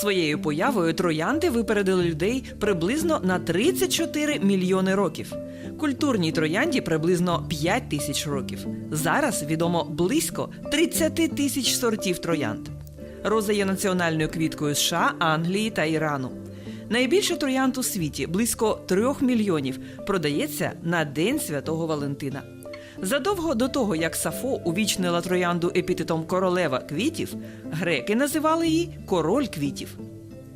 Своєю появою троянди випередили людей приблизно на 34 мільйони років. Культурній троянді приблизно 5 тисяч років. Зараз відомо близько 30 тисяч сортів троянд. Роза є національною квіткою США, Англії та Ірану. Найбільше троянд у світі близько 3 мільйонів продається на День Святого Валентина. Задовго до того, як Сафо увічнила троянду епітетом королева квітів, греки називали її король квітів.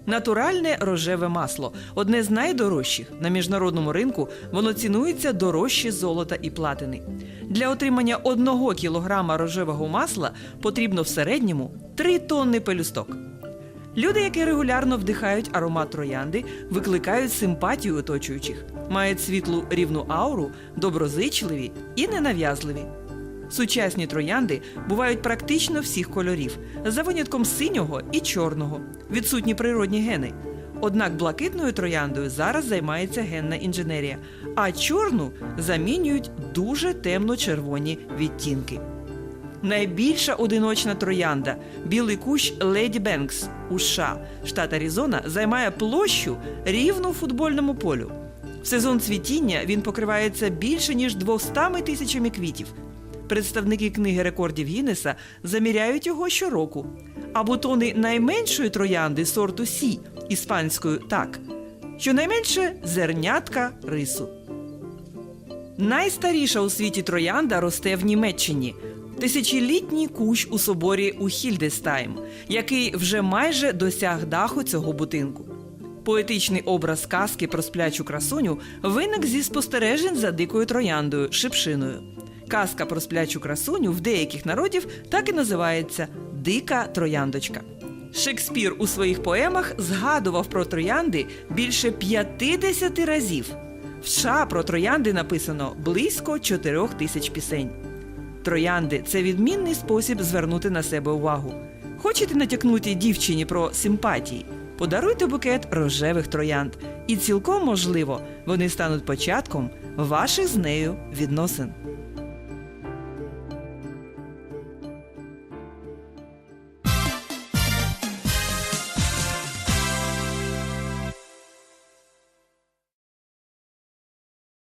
Натуральне рожеве масло одне з найдорожчих на міжнародному ринку. Воно цінується дорожче золота і платини. Для отримання одного кілограма рожевого масла потрібно в середньому 3 тонни пелюсток. Люди, які регулярно вдихають аромат троянди, викликають симпатію оточуючих, мають світлу рівну ауру, доброзичливі і ненав'язливі. Сучасні троянди бувають практично всіх кольорів, за винятком синього і чорного, відсутні природні гени. Однак блакитною трояндою зараз займається генна інженерія, а чорну замінюють дуже темно-червоні відтінки. Найбільша одиночна троянда білий кущ Леді Бенкс у США, штат Аризона, займає площу рівну футбольному полю. В сезон цвітіння він покривається більше ніж 200 тисячами квітів. Представники книги рекордів Гіннеса заміряють його щороку. А бутони найменшої троянди сорту Сі іспанською так, щонайменше зернятка рису. Найстаріша у світі троянда росте в Німеччині. Тисячолітній кущ у соборі у Хільдестайм, який вже майже досяг даху цього будинку. Поетичний образ казки про сплячу красуню виник зі спостережень за дикою трояндою шипшиною. Казка про сплячу красуню в деяких народів так і називається Дика трояндочка. Шекспір у своїх поемах згадував про троянди більше 50 разів. В США про троянди написано близько 4 тисяч пісень. Троянди це відмінний спосіб звернути на себе увагу. Хочете натякнути дівчині про симпатії? Подаруйте букет рожевих троянд, і цілком можливо вони стануть початком ваших з нею відносин.